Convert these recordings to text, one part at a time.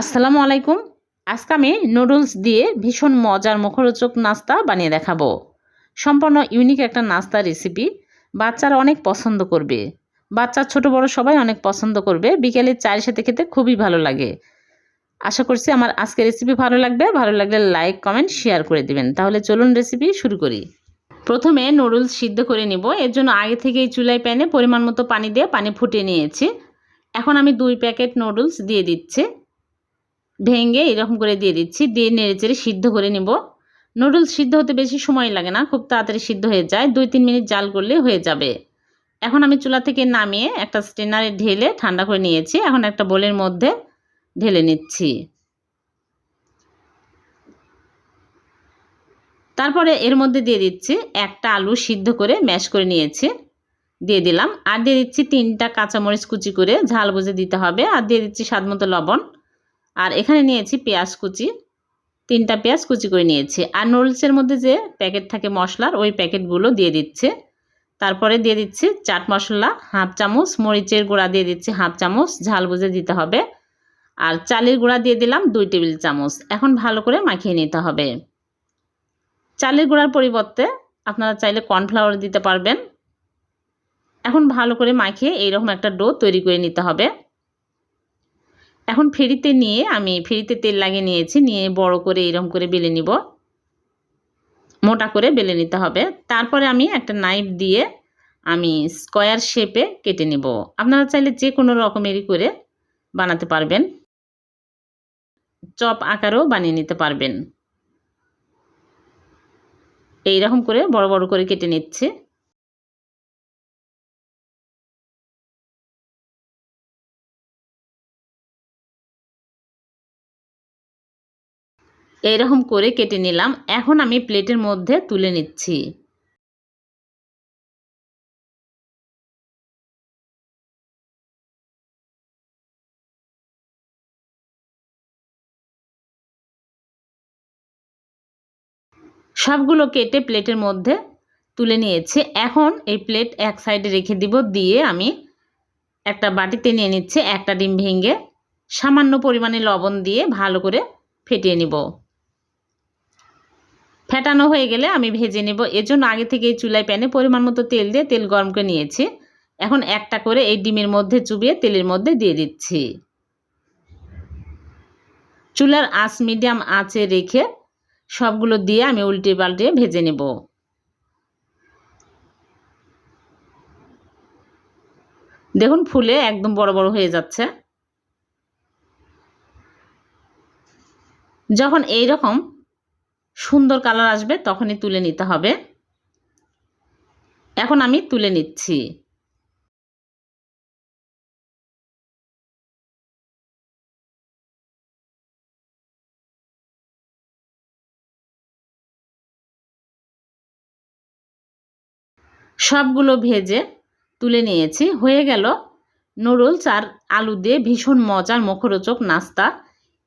আসসালামু আলাইকুম। আজকে আমি নুডলস দিয়ে ভীষণ মজার মুখরোচক নাস্তা বানিয়ে দেখাবো। সম্পূর্ণ ইউনিক একটা নাস্তা রেসিপি বাচ্চারা অনেক পছন্দ করবে। বাচ্চা, ছোট, বড় সবাই অনেক পছন্দ করবে। বিকেলে চায়ের সাথে খেতে খুবই ভালো লাগে। আশা করছি আমার আজকে রেসিপি ভালো লাগবে। ভালো লাগলে লাইক কমেন্ট শেয়ার করে দিবেন। তাহলে চলুন রেসিপি শুরু করি। প্রথমে নুডলস সিদ্ধ করে নিব। এর জন্য আগে থেকেই চুলায় প্যানে পরিমাণ মতো পানি দিয়ে পানি ফুটিয়ে নিয়েছি। এখন আমি দুই প্যাকেট নুডলস দিয়ে দিচ্ছি। ভেঙে এরকম করে দিয়ে দিচ্ছি। দিয়ে নেড়েচেড়ে সিদ্ধ করে নিব। নুডলস সিদ্ধ হতে বেশি সময় লাগে না, খুব তাড়াতাড়ি সিদ্ধ হয়ে যায়। দুই তিন মিনিট জাল করলে হয়ে যাবে। এখন আমি চুলা থেকে নামিয়ে একটা স্টেনারে ঢেলে ঠান্ডা করে নিয়েছি। এখন একটা বোলের মধ্যে ঢেলে নিচ্ছি। তারপরে এর মধ্যে দিয়ে দিচ্ছি একটা আলু সিদ্ধ করে ম্যাশ করে নিয়েছি। দিয়ে দিলাম। আর দিয়ে দিচ্ছি তিনটা কাঁচামরিচ কুচি করে ঝাল বুঝে দিতে হবে। আর দিয়ে দিচ্ছি স্বাদ মতো লবণ। আর এখানে নিয়েছি পেঁয়াজ কুচি, তিনটা পেঁয়াজ কুচি করে নিয়েছি। আর নুডলসের মধ্যে যে প্যাকেট থাকে মশলার, ওই প্যাকেটগুলো দিয়ে দিচ্ছে। তারপরে দিয়ে দিচ্ছি চাট মশলা, হাফ চামচ, মরিচের গুঁড়া দিয়ে দিচ্ছি হাফ চামচ, ঝাল বুঝে দিতে হবে। আর চালের গুঁড়া দিয়ে দিলাম দুই টেবিল চামচ। এখন ভালো করে মাখিয়ে নিতে হবে। চালের গুঁড়ার পরিবর্তে আপনারা চাইলে কর্নফ্লাওয়ার দিতে পারবেন। এখন ভালো করে মাখিয়ে এইরকম একটা ডো তৈরি করে নিতে হবে। এখন ফেরিতে নিয়ে আমি ফেরিতে তেল লাগিয়ে নিয়েছি, নিয়ে বড় করে এরকম করে বেলে নিব। মোটা করে বেলে নিতে হবে। তারপরে আমি একটা নাইফ দিয়ে আমি স্কোয়ার শেপে কেটে নিব। আপনারা চাইলে যে কোনো রকমেরই করে বানাতে পারবেন। চপ আকারেও বানিয়ে নিতে পারবেন। এই রকম করে বড় বড় করে কেটে নিচ্ছে। এইরকম করে কেটে নিলাম। এখন আমি প্লেটের মধ্যে তুলে নিচ্ছি। সবগুলো কেটে প্লেটের মধ্যে তুলে নিয়েছি। এখন এই প্লেট এক সাইডে রেখে দিব, দিয়ে আমি একটা বাটিতে নিয়ে নিচ্ছে, একটা ডিম ভেঙে সামান্য পরিমাণে লবণ দিয়ে ভালো করে ফেটিয়ে নিব। ফেটানো হয়ে গেলে আমি ভেজে নেব। এজন্য আগে থেকে এই চুলায় প্যানে পরিমাণ মতো তেল দিয়ে তেল গরম করে নিয়েছি। এখন একটা করে এই ডিমের মধ্যে চুবিয়ে তেলের মধ্যে দিয়ে দিচ্ছি। চুলার আঁচ মিডিয়াম আঁচে রেখে সবগুলো দিয়ে আমি উল্টে পাল্টে ভেজে নেব। দেখুন ফুলে একদম বড় বড় হয়ে যাচ্ছে। যখন এই রকম সুন্দর কালার আসবে, তখনই তুলে নিতে হবে। এখন আমি তুলে নিচ্ছি। সবগুলো ভেজে তুলে নিয়েছি। হয়ে গেল নুডলস আর আলু দিয়ে ভীষণ মজার মুখরোচক নাস্তা।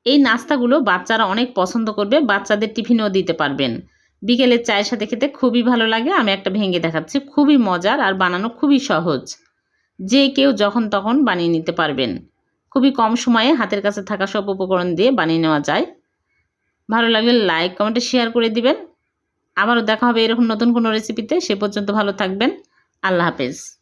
এই নাস্তাগুলো বাচ্চারা অনেক পছন্দ করবে, বাচ্চাদের টিফিনেও দিতে পারবেন। বিকেলের চায়ের সাথে খেতে খুবই ভালো লাগে, আমি একটা ভেঙে দেখাচ্ছি, খুবই মজার আর বানানো খুবই সহজ। যে কেউ যখন তখন বানিয়ে নিতে পারবেন। খুবই কম সময়ে হাতের কাছে থাকা সব উপকরণ দিয়ে বানিয়ে নেওয়া যায়। ভালো লাগলে লাইক কমেন্টে শেয়ার করে দিবেন। আবারও দেখা হবে এরকম নতুন কোনো রেসিপিতে সে পর্যন্ত ভালো থাকবেন। আল্লাহ হাফেজ।